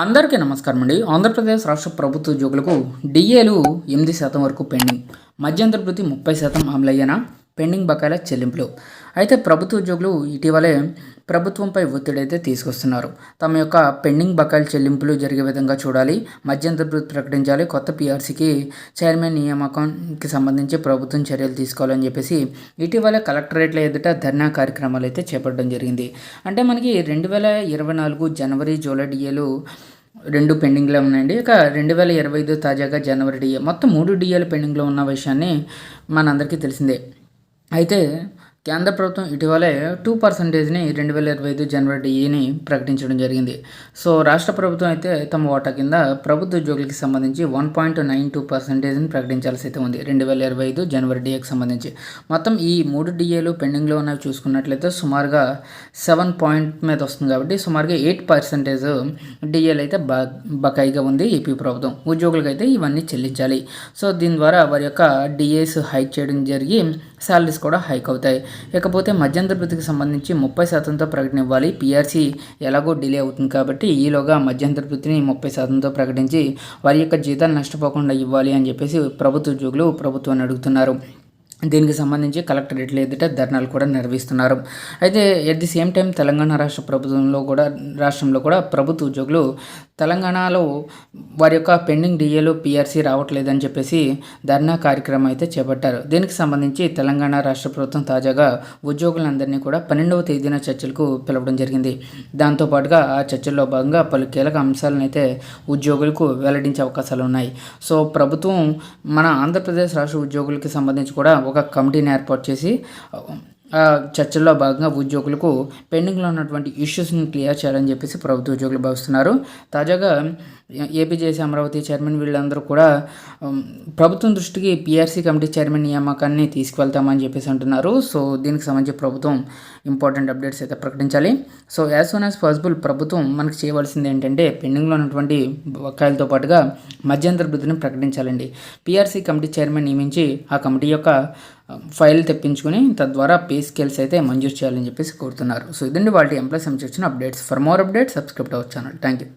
అందరికీ నమస్కారం అండి. ఆంధ్రప్రదేశ్ రాష్ట్ర ప్రభుత్వ ఉద్యోగులకు డిఏలు ఎనిమిది శాతం వరకు పెండింగ్. మధ్యంతర వృత్తి ముప్పై శాతం అమలయ్యేనా? పెండింగ్ బకాయిల చెల్లింపులు. అయితే ప్రభుత్వ ఉద్యోగులు ఇటీవలే ప్రభుత్వంపై ఒత్తిడి అయితే తీసుకొస్తున్నారు. తమ యొక్క పెండింగ్ బకాయిల చెల్లింపులు జరిగే విధంగా చూడాలి మధ్యంతర ప్రకటించాలి కొత్త పీఆర్సీకి చైర్మన్ నియామకంకి సంబంధించి ప్రభుత్వం చర్యలు తీసుకోవాలని చెప్పేసి ఇటీవల కలెక్టరేట్ల ఎదుట ధర్నా కార్యక్రమాలు అయితే చేపట్టడం జరిగింది. అంటే మనకి రెండు వేల ఇరవై నాలుగు జనవరి జూలై డిఏలు రెండు పెండింగ్లో ఉన్నాయండి. ఇక రెండు వేల ఇరవై ఐదు తాజాగా జనవరి డిఏ మొత్తం మూడు డిఏలు పెండింగ్లో ఉన్న విషయాన్ని మనందరికీ తెలిసిందే. అయితే కేంద్ర ప్రభుత్వం ఇటీవలే టూ పర్సంటేజ్ని రెండు వేల ఇరవై ఐదు జనవరి డిఏని ప్రకటించడం జరిగింది. సో రాష్ట్ర ప్రభుత్వం అయితే తమ వాటా కింద ప్రభుత్వ ఉద్యోగులకి సంబంధించి వన్ పాయింట్ నైన్ టూ పర్సెంటేజ్ని ప్రకటించాల్సి అయితే ఉంది రెండు వేల ఇరవై ఐదు జనవరి డిఏకి సంబంధించి. మొత్తం ఈ మూడు డిఏలు పెండింగ్లో ఉన్నవి చూసుకున్నట్లయితే సుమారుగా సెవెన్ పాయింట్ మీద వస్తుంది కాబట్టి సుమారుగా ఎయిట్ పర్సెంటేజ్ డిఏలు అయితే బ బకాయిగా ఉంది ఏపీ ప్రభుత్వం. ఉద్యోగులకు అయితే ఇవన్నీ చెల్లించాలి. సో దీని ద్వారా వారి యొక్క డిఏస్ హైక్ చేయడం జరిగి శాలరీస్ కూడా హైక్ అవుతాయి. ఇకపోతే మధ్యంతర వృత్తికి సంబంధించి ముప్పై శాతంతో ప్రకటన ఇవ్వాలి పీఆర్సీ ఎలాగో డిలే అవుతుంది కాబట్టి ఈలోగా మధ్యంతర వృత్తిని ముప్పై శాతంతో ప్రకటించి వారి యొక్క జీతాలు నష్టపోకుండా ఇవ్వాలి అని చెప్పేసి ప్రభుత్వ ఉద్యోగులు ప్రభుత్వాన్ని అడుగుతున్నారు. దీనికి సంబంధించి కలెక్టరేట్ల ఎదుట ధర్నాలు కూడా నిర్వహిస్తున్నారు. అయితే at the same time Telangana రాష్ట్ర ప్రభుత్వంలో కూడా రాష్ట్రంలో కూడా ప్రభుత్వ ఉద్యోగులు తెలంగాణలో వారి యొక్క పెండింగ్ డిఏలు పిఆర్సీ రావట్లేదని చెప్పేసి ధర్నా కార్యక్రమం అయితే చేపట్టారు. దీనికి సంబంధించి తెలంగాణ రాష్ట్ర ప్రభుత్వం తాజాగా ఉద్యోగులందరినీ కూడా పన్నెండవ తేదీన చర్చలకు పిలవడం జరిగింది. దాంతోపాటుగా ఆ చర్చల్లో భాగంగా పలు కీలక అంశాలను అయితే ఉద్యోగులకు వెల్లడించే అవకాశాలు ఉన్నాయి. సో ప్రభుత్వం మన ఆంధ్రప్రదేశ్ రాష్ట్ర ఉద్యోగులకి సంబంధించి కూడా ఒక కమిటీని ఏర్పాటు చేసి చర్చల్లో భాగంగా ఉద్యోగులకు పెండింగ్లో ఉన్నటువంటి ఇష్యూస్ని క్లియర్ చేయాలని చెప్పేసి ప్రభుత్వ ఉద్యోగులు భావిస్తున్నారు. తాజాగా ఏపీజేసీ అమరావతి చైర్మన్ వీళ్ళందరూ కూడా ప్రభుత్వం దృష్టికి పిఆర్సీ కమిటీ చైర్మన్ నియామకాన్ని తీసుకువెళ్తామని చెప్పేసి అంటున్నారు. సో దీనికి సంబంధించి ప్రభుత్వం ఇంపార్టెంట్ అప్డేట్స్ అయితే ప్రకటించాలి. So as soon as possible ప్రభుత్వం మనకు చేయవలసింది ఏంటంటే పెండింగ్లో ఉన్నటువంటి బకాయిలతో పాటుగా మధ్యంతర బృద్ధిని ప్రకటించాలండి. పిఆర్సీ కమిటీ చైర్మన్ నియమించి ఆ కమిటీ యొక్క ఫైల్ తెప్పించుకుని తద్వారా పే స్కేల్స్ అయితే మంజూరు చేయాలని చెప్పేసి కోరుతున్నారు. సో ఇదండి వాళ్ళ ఎంప్లాయ్ సంబంధించిన updates for more updates subscribe our channel thank you